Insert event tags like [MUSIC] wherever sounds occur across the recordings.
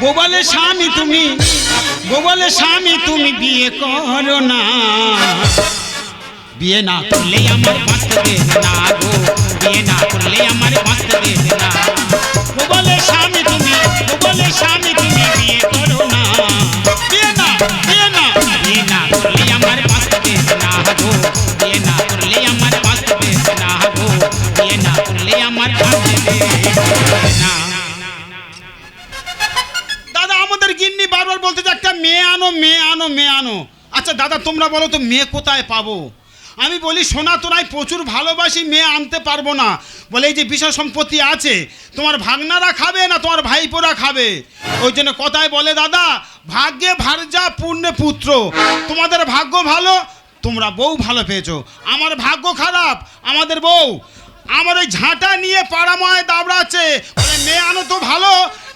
গোপালের স্বামী তুমি গোবলে স্বামী তুমি বিয়ে করো না। বিয়ে না করলে আমার বাঁচতে না গো, বিয়ে না করলে আমার বাঁচতে দেবে বারবার বলতে যে একটা মেয়ে আনো মেয়ে আনো মেয়ে আনো। আচ্ছা দাদা, তোমরা বলো তো মেয়ে কোথায় পাবো? আমি বলি, সোনা, তোরাই প্রচুর ভালোবাসি, মেয়ে আনতে পারব না। বলে, এই যে বিষয় সম্পত্তি আছে, তোমার ভাগনারা খাবে না তোমার ভাইপোরা খাবে? ওই জন্য কথায় বলে, দাদা, ভাগ্যে ভারজা পূর্ণে পুত্র। তোমাদের ভাগ্য ভালো, তোমরা বউ ভালো পেয়েছ। আমার ভাগ্য খারাপ, আমাদের বউ। আমার ওই ঝাঁটা নিয়ে পাড়াময় দাবড়াচ্ছে। মেয়ে আনো তো ভালো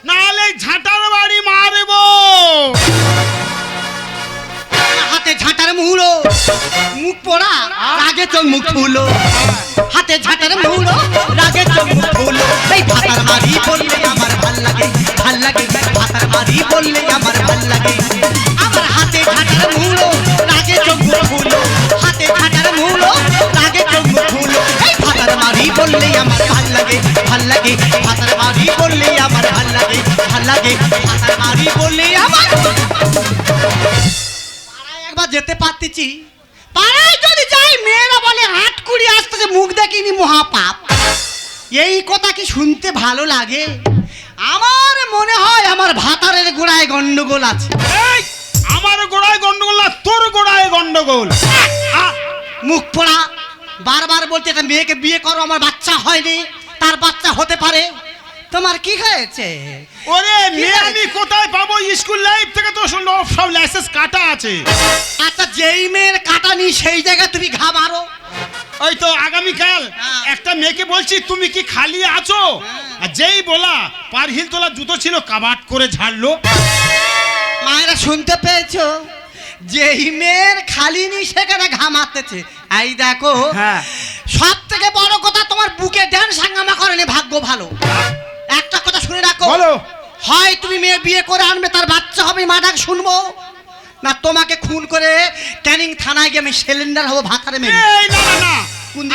নাহলে ঝাঁটার বাড়ি মারবো। হাতে ঝাঁটার মুহুলো মুখ পোড়া, রাগে চোখ মুখ ফুলো। হাতে ঝাঁটার মুহুলো রাগে চোখ মুখ ফুলো। এই ভাতার মারি বললে আমার ভালো লাগে ভালো লাগে ভাতার মারি বললে আমার ভালো লাগে। মারি আমার। পাড়ায় একবার যেতে পারতেছি। পাড়ায় যদি যাই মেয়েরা বলে হাট কুড়ি আসতেছে মুখ দেখিনি মহাপাপ। এই কথা কি শুনতে ভালো লাগে? আমার মনে হয় আমার ভাতারের গোড়ায় গন্ডগোল আছে। আমার গোড়ায় গন্ডগোল না তোর গোড়ায় গন্ডগোল। মুখ পোড়া। বারবার বলতে একটা মেয়েকে বিয়ে করো আমার বাচ্চা হয়নি তার বাচ্চা হতে পারে। তোমার কি হয়েছে? ওরে মেয়ে আমি কোথায় পাবো? স্কুল লাইফ থেকে তো সব সব লাইসেন্স কাটা আছে। আচ্ছা যেই মেয়ের কাটানি সেই জায়গায় তুমি ঘা মারো। ওই তো আগামীকাল হ্যাঁ। একটা মেয়েকে বলছি তুমি কি খালি আছো? আর যেই বলা পার হিল তোলা জুতো ছিল কাবাট করে ঝাড়লো। মায়েরা শুনতে পেয়েছ? যেই মেয়ের খালি নি সেখানে ঘা মারতেছে। এই দেখো হ্যাঁ। সব থেকে বড় কথা তোমার বুকে ড্যান্স হাঙ্গামা করেনি ভাগ্য ভালো। একটা কথা শুনে রাখো। বলো। হয় তুমি মেয়ে বিয়ে করে আনবে তার বাচ্চা হবে মা ডাক শুনব। না তোমাকে খুন করে ক্যানিং থানায় গিয়ে আমি সিলিন্ডার হব ভাতারে মেয়ে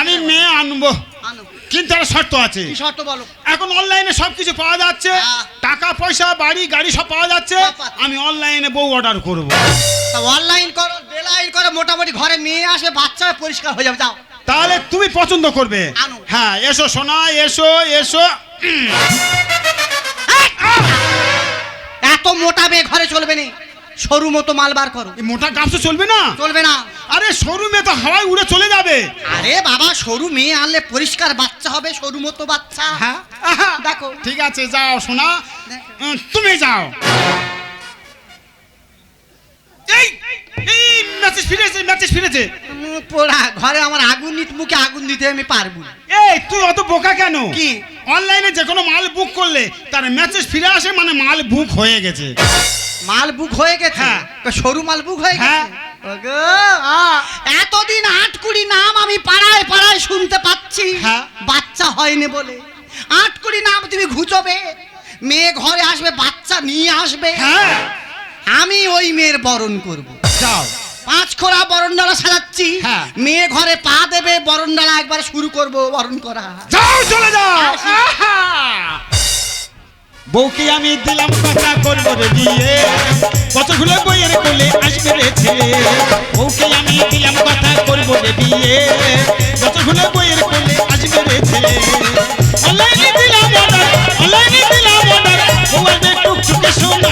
আমি মেয়ে আনব। আনো কিন্তু একটা শর্ত আছে। কি শর্ত বলো? এখন অনলাইনে সব কিছু পাওয়া যাচ্ছে। হ্যাঁ। টাকা পয়সা বাড়ি গাড়ি সব পাওয়া যাচ্ছে। আমি অনলাইনে বউ অর্ডার করব। তা অনলাইন করো বেলাইন করো মোটামুটি ঘরে মেয়ে আসে বাচ্চা পরিষ্কার হয়ে যাবে যাও। তাহলে তুমি পছন্দ করবে। হ্যাঁ এসো সোনা এসো এসো। এত মোটা মেয়ে ঘরে চলবে না। সরু মতো মাল বার করো। মোটা গামছা চলবে না? চলবে না। আরে শোরুমে তো হাওয়ায় উড়ে চলে যাবে। আরে বাবা সরু মেয়ে আনলে পরিষ্কার বাচ্চা হবে সরু মতো বাচ্চা। হ্যাঁ। দেখো। ঠিক আছে যাও সোনা। তুমি যাও। মেসেজ ফিরেছে মেসেজ ফিরেছে। পোড়া ঘরে আমার আগুন নিত মুখে আগুন দিতে আমি পারব। এই তুই অত বোকা কেন? কি? অনলাইনে যে কোনো মাল বুক করলে তার মেসেজ ফিরে আসে মানে মাল বুক হয়ে গেছে। মাল বুক হয়ে গেছে? হ্যাঁ। সরু মাল বুক হয়ে গেছে? হ্যাঁ। এতদিন আট কুড়ি নাম আমি পাড়ায় পাড়ায় শুনতে পাচ্ছি। হ্যাঁ। বাচ্চা হয়নি বলে। আট কুড়ি নাম তুমি ঘুচবে মেয়ে ঘরে আসবে বাচ্চা নিয়ে আসবে। হ্যাঁ। আমি ওই মেয়ের বরণ করব। যাও। পাঁচ খোড়া বরণডালা সাজাচ্ছি। হ্যাঁ। মেয়ে ঘরে পা দেবে বরণডালা একবার শুরু করব বরণ করা। যাও চলে যাও। বউকে আমি দিলাম কথা করব রে বিয়ে। কতগুলো বইয়ের কোলে আসবে রে ছেলে। বউকে আমি দিলাম কথা করব রে বিয়ে। কতগুলো বইয়ের কোলে আসবে রে ছেলে। অনলাইনে দিলাম অর্ডার অনলাইনে দিলাম অর্ডার। বউ আসবে টুকটুকে শোনা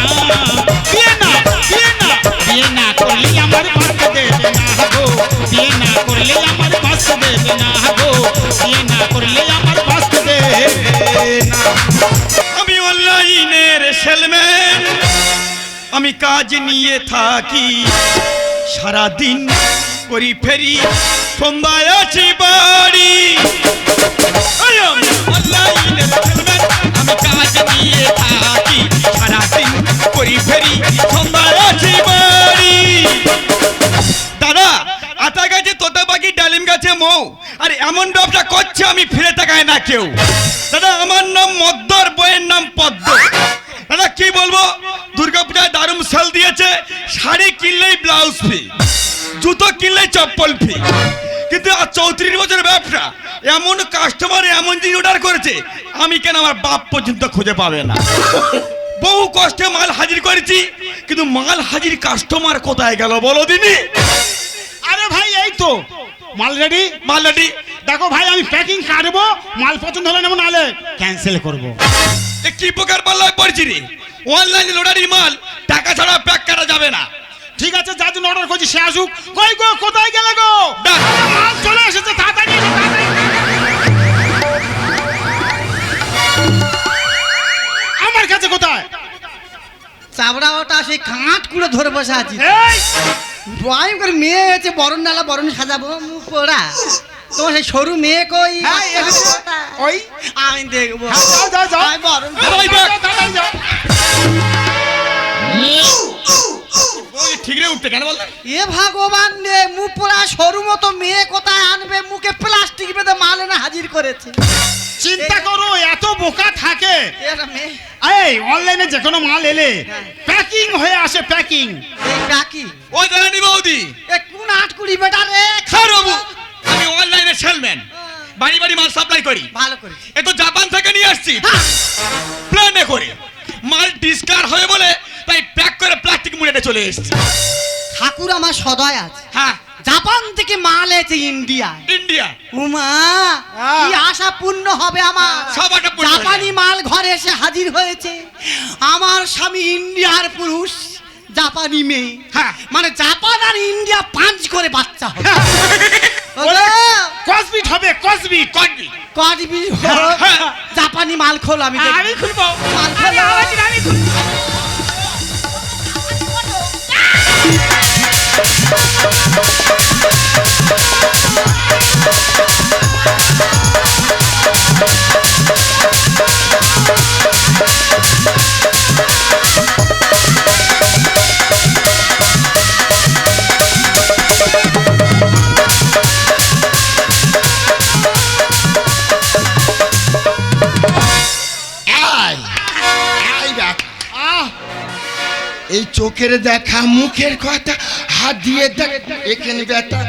বিয়ে না বিয়ে না বিয়ে না করলে আমি কাজ নিয়ে থাকি। সারাদিন করি ফেরি সন্ধ্যায় আছি বাড়ি। আমি অনলাইনের কাজ নিয়ে থাকি। সারাদিন করি ফেরি সন্ধ্যায় গাছে মৌ। আর এমন ব্যবসা করছে আমি ফিরে তাকায় না কেউ। দাদা, আমার নাম মদ্দর, বইয়ের নাম পদ্ম। দাদা, কি বল বলব? দুর্গাপূজায় দারুণ সেল দিয়েছে, শাড়ি কিনলেই ব্লাউজ ফি, জুতো কিনলেই চপ্পল ফি। কিন্তু আর চৌত্রিশ বছরের ব্যবসা এমন কাস্টমার এমন জিনিস অর্ডার করেছে, আমি কেন আমার বাপ পর্যন্ত খুঁজে পাবে না? বহু কষ্টে মাল হাজির করেছি, কিন্তু মাল হাজির কাস্টমার কোথায় গেল বলো দিনি? আরে ভাই, এই তো। মাল রেডি মাল রেডি দেখো ভাই আমি প্যাকিং কাটবো মাল পছন্দ হলে নেব নাহলে ক্যান্সেল করব। এ কি প্রকার পাল্লায় পড়ছি রে? অনলাইনে লোডারি মাল টাকা ছাড়া প্যাক করা যাবে না। ঠিক আছে যার জন্য অর্ডার করছি সে আসুক। কই গো কোথায় গেলে গো? ডাক। মাল চলে এসেছে তাড়াতাড়ি আমার কাছে কোথায়? চাবড়া ওটা সেই কাঁট কুড়ে ধরে বসে আছি। এই! ড্রয়িং করে মেয়ে হয়েছে বরণ নালা বরণ সাজাবো মুখ পোড়া। তোমার সেই সরু মেয়ে কই? হ্যাঁ, ওই। আমি দেখব। হ্যাঁ, যাও যাও যাও। বরণ ঠিক রে উঠতে কেন বলতে? এ ভগবান রে মুখ পোড়া সরু মতো মেয়ে কোথায় আনবে? মুখে প্লাস্টিক বেঁধে মাল এনে হাজির করেছে। চিন্তা করো এত বোকা থাকে। এই অনলাইনে যে কোনো মাল এলে প্যাকিং হয়ে আসে প্যাকিং এই কাকি। ওই জানি বৌদি। এ কোন আটকুড়ি বেটা রে? স্যার বাবু আমি অনলাইনে সেলম্যান বাড়ি বাড়ি মাল সাপ্লাই করি। ভালো করেছি এ তো জাপান থেকে নিয়ে আসছি। প্লেনে করে। মাল ডিসকার হয়ে বলে তাই প্যাক করে প্লাস্টিক মুড়ে চলে এসেছি। ঠাকুর আমার সদয় আছে। হ্যাঁ। জাপান থেকে মাল এসে ইন্ডিয়া ইন্ডিয়া। উমা হ্যাঁ। কি আশা পূর্ণ হবে আমার? হয়ে জাপানি মাল ঘরে এসে হাজির হয়েছে। আমার স্বামী ইন্ডিয়ার পুরুষ জাপানি মেয়ে। হ্যাঁ। মানে জাপান আর ইন্ডিয়া পাঁচ করে বাচ্চা হবে। কসবিট হবে কসবিট কটবি কটবি হ্যাঁ। জাপানি মাল খোল আমি আমি খুলবো। মাল খোলো। আমি খুলবো। আয় আয় দেখ আহ এই চোখের দেখা মুখের কথা হাত দিয়ে দেখ এখানে ব্যথা।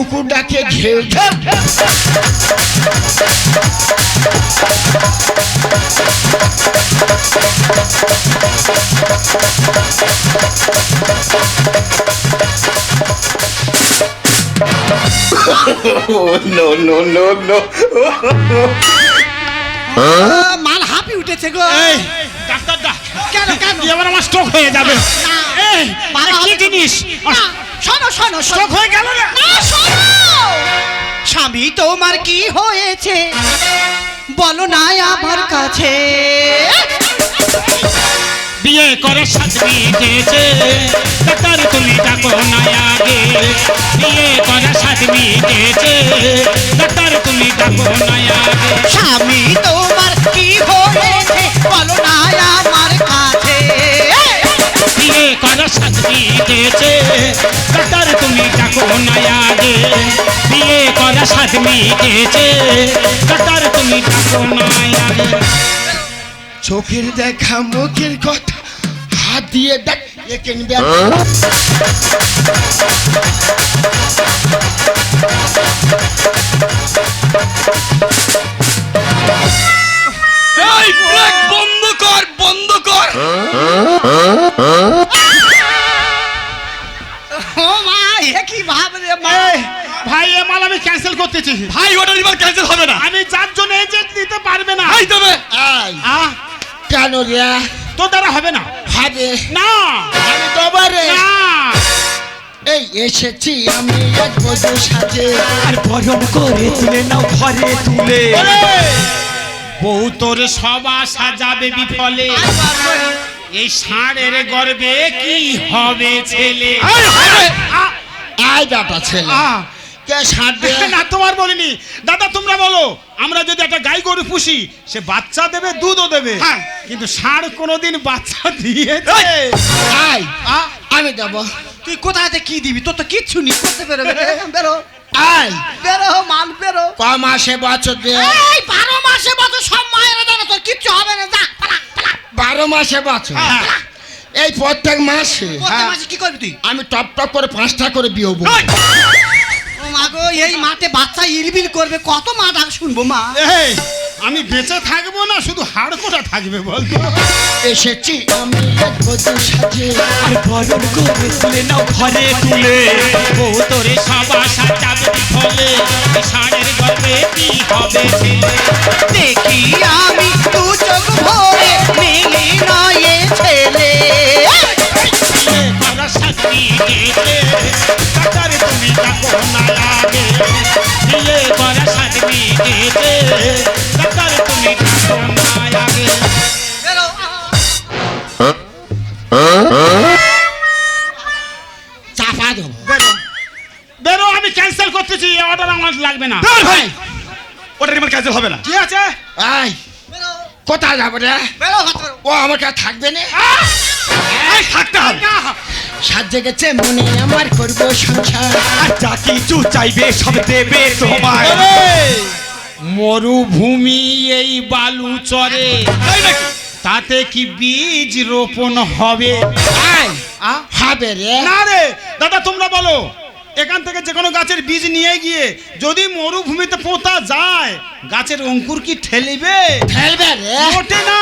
কুকুর ডাকে ঘেউ ঘেউ আহ, মাল হাঁপি উঠেছে গো। ডাক্তার ডাক কেন কেন? এবার আমার স্ট্রোক হয়ে যাবে? এই কি জিনিস? শোনো শোনো শোনো। হয়ে গেল না? শোনো। স্বামী তোমার কি হয়েছে? বলো না আমার কাছে। বিয়ে করে সাত মিটেছে ডাক্তার তুমি ডাকো না আগে। বিয়ে করে সাত মিটেছে ডাক্তার তুমি ডাকো না আগে। স্বামী তোমার কি হয়েছে? বলো না আমার করে সাত মিটেছে ডাক্তার তুমি ডাকো না আগে বিয়ে করে সাত মিটেছে ডাক্তার তুমি ডাকো না আগে। চোখের দেখা মুখের কথা হাত দিয়ে দেখ ব্যথা এই ব্রেক বন্ধ কর বন্ধ কর। এ কি ভাব রে ভাই এ মাল আমি ক্যান্সেল করতেছি। ভাই অর্ডার এবার ক্যান্সেল হবে না। আমি যার জন্য এজেন্ট নিতে পারবে না। ভাই তবে। কেন রে? তোর দ্বারা হবে না। হবে? না। আমি দবারে না। এই এসেছি আমি এক বধু সাজে আর গরম করে তুলে নাও ঘরে তুলে। বউ তোর সবা সাজাবে বিফলে। এই ষাঁড়ের গর্বে কি হবে ছেলে? এই আয় বেটা ছেলে কে ষাট দে [LAUGHS] না তোমার বলিনি। দাদা তোমরা বলো আমরা যদি একটা গাই গরু পুষি সে বাচ্চা দেবে দুধও দেবে। হ্যাঁ। কিন্তু ষাঁড় কোনোদিন বাচ্চা দিয়েছে। আয়? আমি দেবো। তুই কোথায় কি দিবি? তোর তো কিচ্ছু নি করতে বেরো বেরো। আয়। বেরো মাল বেরো। ক মাসে বছর দে? এই বারো মাসে বছর সব মায়েরা জানো তোর কিচ্ছু হবে না। যা পালা পালা। বারো মাসে বছর? হ্যাঁ। এই প্রত্যেক মাসে। প্রত্যেক মাসে কি করবি তুই? আমি টপ টপ করে পাঁচটা করে বিয়েবো এই, ও মা গো এই মাঠে বাচ্চা ইলবিল করবে কত মা ডাক শুনব মা? এই আমি বেঁচে থাকব না শুধু হাড় কোটা থাকবে বলতো এসেছি। আমি আর বরণ করে তুলে নাও ঘরে তুলে বউ তোরে সবা সাজাবে ফলে ষাঁড়ের গর্বে কি হবে ছেলে? দেখি আমি বেরো বেরো বেরো আমি ক্যান্সেল করতেছি অর্ডার আমার লাগবে না। দাঁড় ভাই। ওটা রিমান্ড ক্যান্সেল হবে না। কি আছে? আয়। কোথায় যাব রে? বেরো ও আমার কাছে থাকবে না। থাকতে হবে। সাজে গেছে মনে আমার করব সংসার। আর যা কিছু চাইবে সব দেবে তোমায়। মরুভূমি এই বালু চরে তাতে কি বীজ রোপণ হবে? হবে রে। না রে! দাদা তোমরা বলো। এখান থেকে যে কোনো গাছের বীজ নিয়ে গিয়ে যদি মরুভূমিতে পোতা যায় গাছের অঙ্কুর কি ঠেলিবে? ঠেলবে রে। ওঠে না।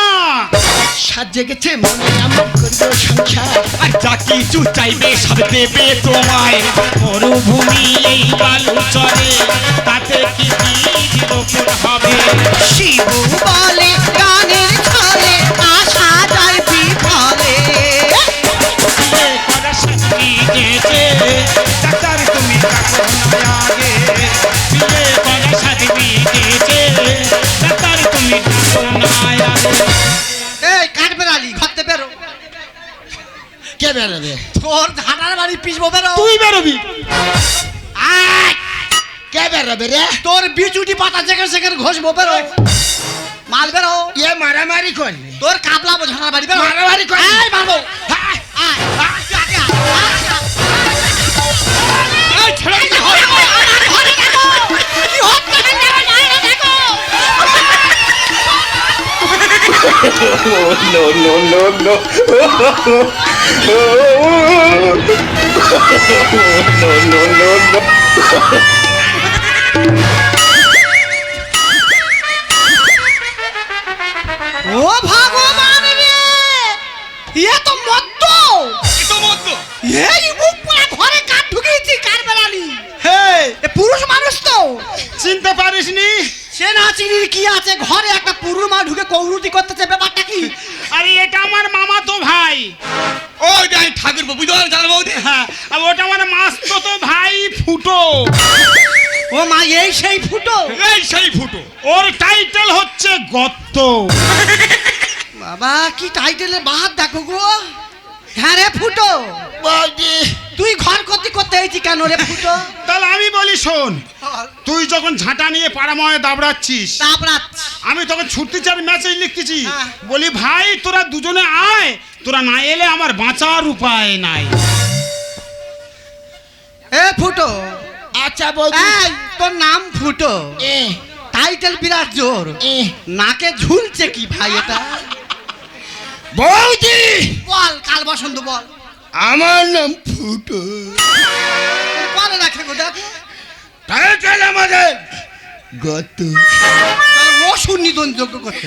সাজে গেছে মনে আমার করব সংসার। আর যা কিছু চাইবে সব দেবে তোমায়। মরুভূমি এই বালু চরে তাতে কি বীজ রোপণ হবে? শিবু বলে গানের ছলে বিচুটি পাতা যেখানে সেখানে ঘষবো বেরো মাল বেরো এ মারামারি করবে তোর কাপলাবো ঝাঁটার বাড়ি বেরো মারামারি করবে এই মারবো ছেড়ে ঘরে দেখো। কি হচ্ছে no, no, no, no. no, no, no, no. ও ভগবান রে! এ তো মদ্য এ তো মদ্য। এই পোড়া ঘরে কাঠ ঢুকিয়েছি কার বেড়ালি। হে এ পুরুষ মানুষ তো। চিনতে পারিসনি? সে না চিনির কি আছে? ঘরে একটা পুরুষ মা ঢুকে কৌরুতি করতেছে ব্যাপারটা কি? আরে এটা আমার মামা তো ভাই। ওই যে আমি ঠাকুর বুঝতে পারো জানো বৌদি? হ্যাঁ আর ওটা আমার মাস্তো তো ভাই ফুটো। ও মা এই সেই ফুটো। এই সেই ফুটো। ওর টাইটেল হচ্ছে গত্ত বাবা কি টাইটেলে বাহার দেখো গো। হ্যাঁ রে ফুটো। বৌদি তুই ঘর করতে করতে হয়েছি কেন রে ফুটো? তাহলে আমি বলি শোন তুই যখন ঝাঁটা নিয়ে পাড়াময় দাবড়াচ্ছিস আমি তখন ছুটতে চার মেসেজ লিখতেছি। হ্যাঁ। বলি ভাই তোরা দুজনে আয় তোরা না এলে আমার বাঁচার উপায় নাই। এ ফুটো। আচ্ছা বৌদি এই তোর নাম ফুটো। টাইটেল বিরাট জোর। এ। নাকে ঝুলছে কি ভাই এটা? বৌদি বল কাল বসন্ত বল। আমার নাম ফুটো। বলে রাখে গো দেখ। টাইটেল আমাদের গত। তাহলে ও সুনিধন যোগ্য করতে।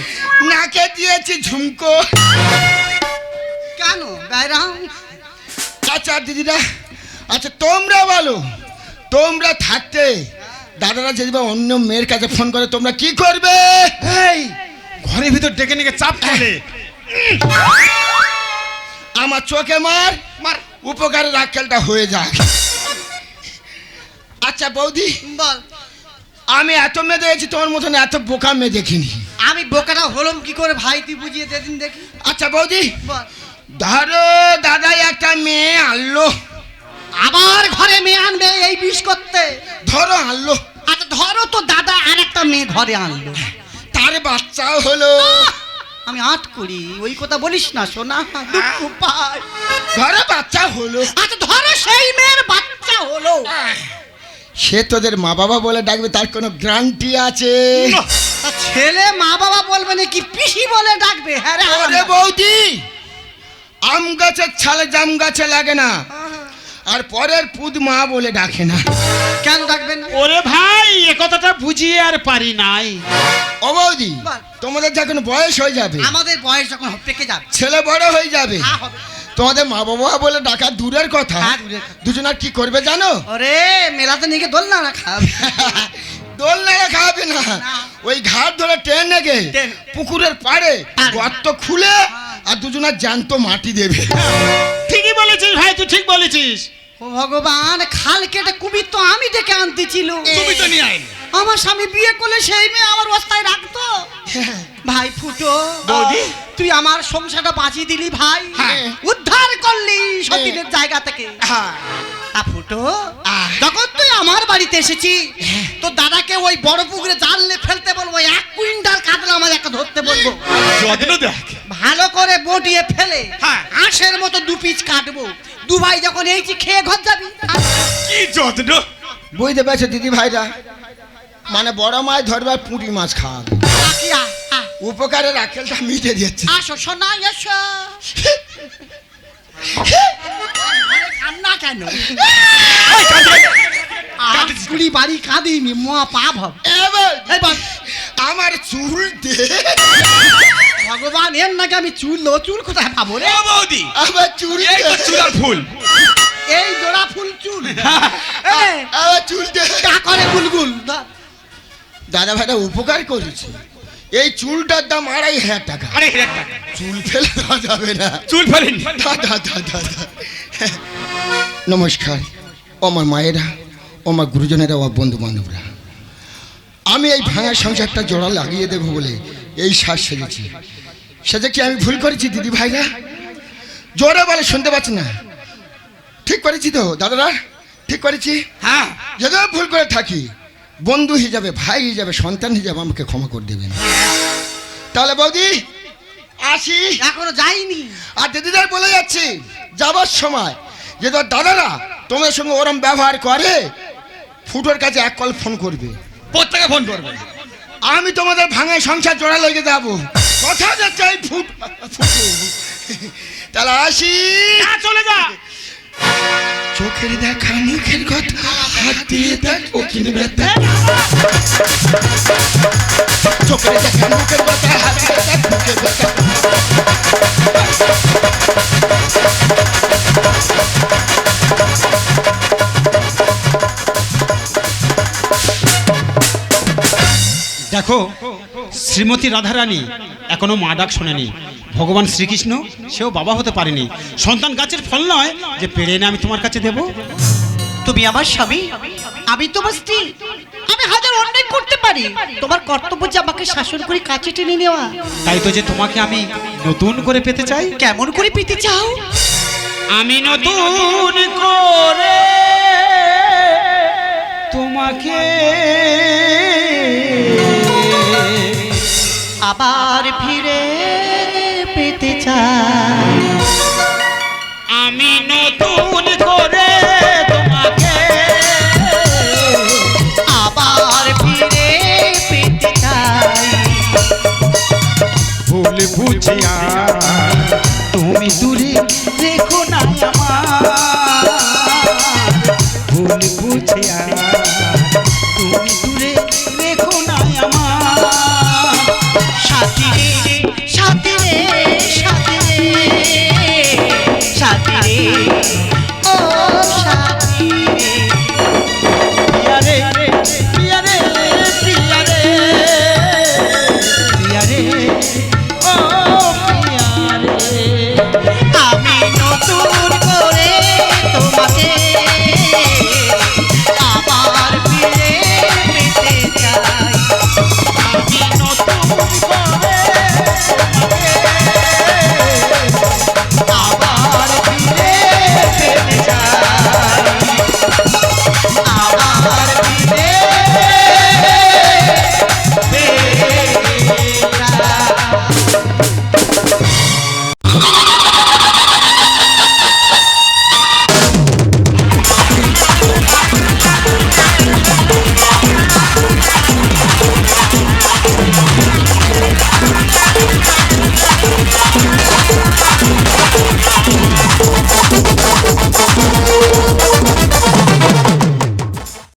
নাকে দিয়েছি ঝুমকো। কেন? বাইরাম আচ্ছা দিদিরা আচ্ছা তোমরা বলো। তোমরা থাকতে দাদারা যদি বা অন্য মেয়ের কাছে ফোন করে তোমরা কি করবে? এই ঘরের ভিতর ডেকে নিয়ে চাপ খেলে। আমার চোখে মার মার। উপকারের আক্কেলটা হয়ে যায়। আচ্ছা বৌদি বল। আমি এত মেয়ে দেখেছি তোমার মতন এত বোকা মেয়ে দেখিনি। আমি বোকাটা হলাম কি করে ভাই তুই বুঝিয়ে দে দিন দেখি। আচ্ছা বৌদি বল। ধরো দাদা একটা মেয়ে আনলো। আবার ঘরে মেয়ে আনবে এই বিষ করতে। ধরো আনলো। আচ্ছা ধরো তো দাদা আর একটা মেয়ে ঘরে আনলো। তার বাচ্চাও হলো। আমি আট করি ওই কথা বলিস না সোনা দুঃখ পাই। ধরো বাচ্চা হলো। আচ্ছা ধরো সেই মেয়ের বাচ্চা হলো। সে তোদের মা বাবা বলে ডাকবে তার কোনো গ্যারান্টি আছে? ছেলে মা বাবা বলবে নাকি পিসি বলে ডাকবে? হ্যাঁ। বৌদি আম গাছের ছালে জাম গাছে লাগে না। আর পরের পুদ মা বলে ডাকে না। কেন ডাকবে না ওরে ভাই এ কথাটা বুঝিয়ে আর পারি নাই ও বৌদি তোমাদের যখন বয়স হয়ে যাবে আমাদের বয়স যখন পেকে যাবে ছেলে বড় হয়ে যাবে হ্যাঁ, হবে। তোমাদের মা বাবা বলে ডাকা দূরের কথা হ্যাঁ, কথা। দুজনার কি করবে জানো ওরে মেলাতে নিয়ে দোল না না খাবে [LAUGHS] দোল নাড়া খাওয়াবে না না। ওই ঘাট ধরে ট্রেন ট্রেন। পুকুরের পাড়ে পাড়ে। গর্ত খুলে আর দুজনার জ্যান্ত মাটি দেবে ঠিকই বলেছিস ভাই তুই ঠিক বলেছিস ও ভগবান খাল কেটে কুমির তো আমি ডেকে আনতেছিল তুমি তো নিয়ে আইন আমার স্বামী বিয়ে করলে সেই মেয়ে আমার অবস্থায় রাখতো। ভাই ফুটো বৌদি? তুই আমার সংসারটা বাঁচিয়ে দিলি ভাই। হ্যাঁ। উদ্ধার করলি সতীনের জায়গা থেকে। হ্যাঁ। তা ফুটো যখন তুই আমার বাড়িতে এসেছি তো দাদাকে ওই বড় পুকুরে জানলে ফেলতে বলব এক কুইন্টাল কাতলা আমার একটা ধরতে বলব। ভালো করে বটিয়ে ফেলে হ্যাঁ। আঁশের মতো দু পিচ কাটবো। দু ভাই যখন এইছি খেয়ে ঘর যাবি কি যত্ন? বুঝতে পেরেছ দিদি ভাইরা মানে বড় মাছ ধরবে আর পুঁটি মাছ আ, উপকারের আকেলটা মিটে দিচ্ছে আসো সোনা এসো। কান্না কেন? কুড়ি বাড়ি কাঁদিনি মা পাপ হবে। এবার এই আমার চুল দে। ভগবান এর নাকি আমি চুল লো চুল কোথায় পাবো রে? ও বৌদি। আমার চুল এই তো। চুলার ফুল। এই জোড়া ফুল চুল। [LAUGHS] এই, আমার চুল দে কা করে গুলগুল। দাদা ভাইরা উপকার করেছে। এই চুলটার দাম আড়াই হাজার টাকা। আরে একটা চুল ফেলে দেওয়া যাবে না। চুল ফেলেন দাদা দাদা দাদা নমস্কার। ও আমার মায়েরা ও আমার গুরুজনেরা ও বন্ধু বান্ধবরা আমি এই ভাঙা সংসারটা জোড়া লাগিয়ে দেবো বলে এই শ্বাস সেজেছি। সেটা কি আমি ভুল করেছি দিদি ভাইরা জোরে বলে শুনতে পাচ্ছি না। ঠিক করেছি তো দাদারা? ঠিক করেছি? হ্যাঁ। যদি ভুল করে থাকি বন্ধু হিসাবে ভাই হিসাবে সন্তান হিসাবে আমাকে ক্ষমা করে দেবেন। তাহলে বৌদি আসি। এখনও যাইনি। আর দিদিদের বলে যাচ্ছি যাবার সময় যে তোর দাদারা তোমাদের সঙ্গে ওরম ব্যবহার করে ফুটোর কাছে এক কল ফোন করবে। প্রত্যেকে ফোন করবে। আমি তোমাদের ভাঙে সংসার জোড়া লেগে যাব। কথা যাচ্ছে এই ফুট ফুটো তাহলে আসি। যা, চলে যা। চোখের দেখা মুখের কথা হাত দিয়ে দেখ ও কিনে ব্যথা চোখের দেখা মুখের কথা হাত দিয়ে দেখ মুখের ব্যথা। দেখো শ্রীমতী রাধারানী এখনও মা ডাক শোনেনি। ভগবান শ্রীকৃষ্ণ সেও বাবা হতে পারেনি। সন্তান গাছের ফল নয় যে পেরে এনে আমি তোমার কাছে দেব। তুমি আমার স্বামী? আমি তোমার স্ত্রী আমি হাজার অন্যায় করতে পারি। তোমার কর্তব্য যে আমাকে শাসন করে কাছে টেনে নেওয়া। তাই তো যে তোমাকে আমি নতুন করে পেতে চাই। কেমন করে পেতে চাও? আমি নতুন করে তোমাকে আবার ফিরে পেতে চাই। আমি নতুন করে তোমাকে আবার ফিরে পেতে চাই। ভুল বুঝিয়া তুমি দূরে দেখো না আমার। ভুল বুঝিয়া তুমি